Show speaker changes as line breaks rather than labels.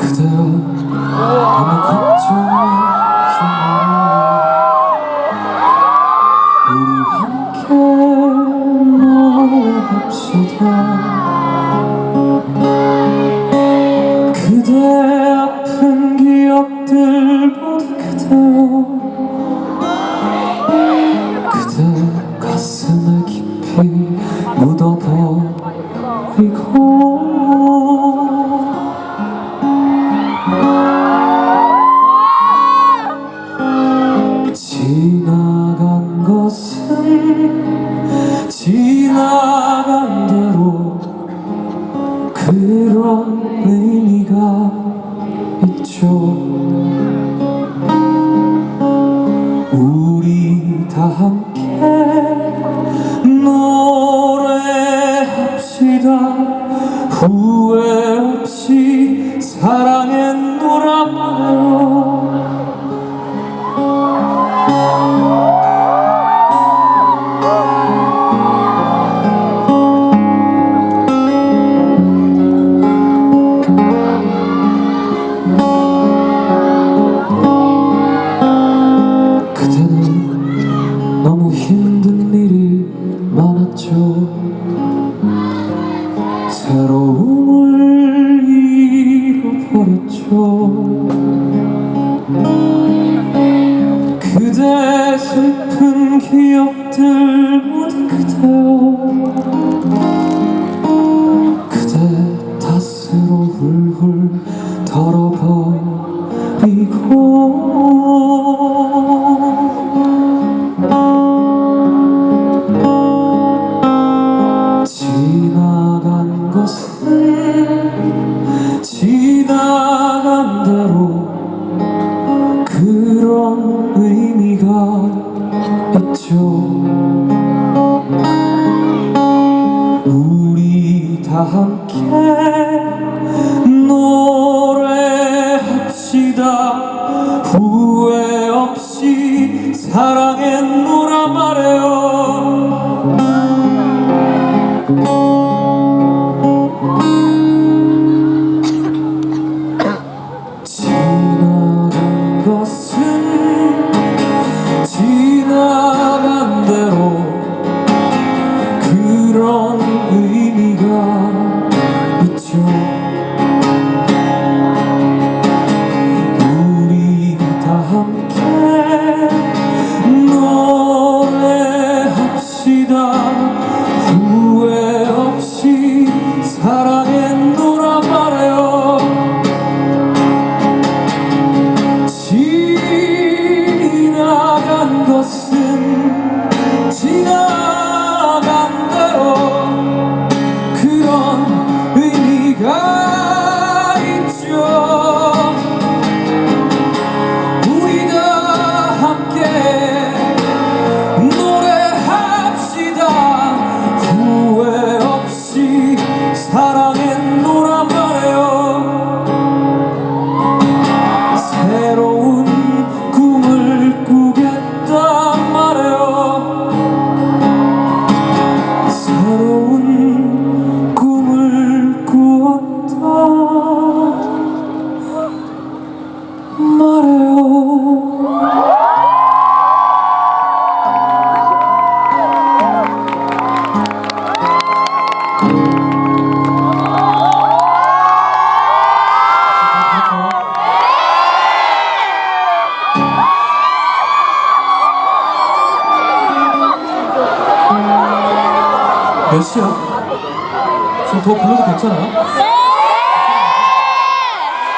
우리 함께 노래합시다 그대 아픈 기억들 모두 그대여 그대 가슴에 깊이 묻어버리고 그런 의미가 있죠. 우리 다 함께 노래합시다. 후회 없이 사랑했노라마요 새로움을 잃어버렸죠. 그대 슬픈 기억들 모두 그대여 그대 탓으로 훌훌 덜어버 그런 의미가 있죠. 우리 다 함께 노래합시다. 후회 없이 사랑했노라 말해요 지 몇 시야? 지금 더 불러도 괜찮아요?